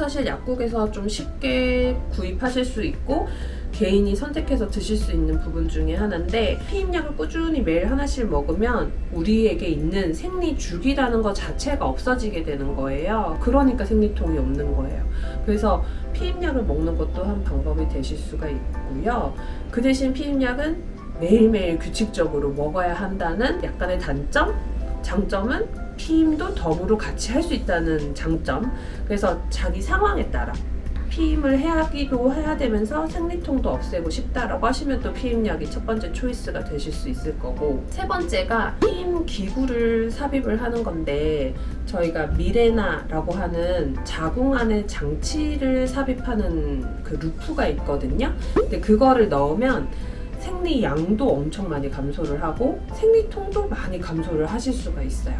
사실 약국에서 좀 쉽게 구입하실 수 있고 개인이 선택해서 드실 수 있는 부분 중에 하나인데 피임약을 꾸준히 매일 하나씩 먹으면 우리에게 있는 생리 주기라는 것 자체가 없어지게 되는 거예요. 그러니까 생리통이 없는 거예요. 그래서 피임약을 먹는 것도 한 방법이 되실 수가 있고요. 그 대신 피임약은 매일매일 규칙적으로 먹어야 한다는 약간의 단점? 장점은 피임도 덤으로 같이 할 수 있다는 장점. 그래서 자기 상황에 따라 피임을 해야기도 해야 되면서 생리통도 없애고 싶다라고 하시면 또 피임약이 첫 번째 초이스가 되실 수 있을 거고 세 번째가 피임 기구를 삽입을 하는 건데 저희가 미레나라고 하는 자궁 안에 장치를 삽입하는 그 루프가 있거든요. 근데 그거를 넣으면 생리 양도 엄청 많이 감소를 하고 생리통도 많이 감소를 하실 수가 있어요.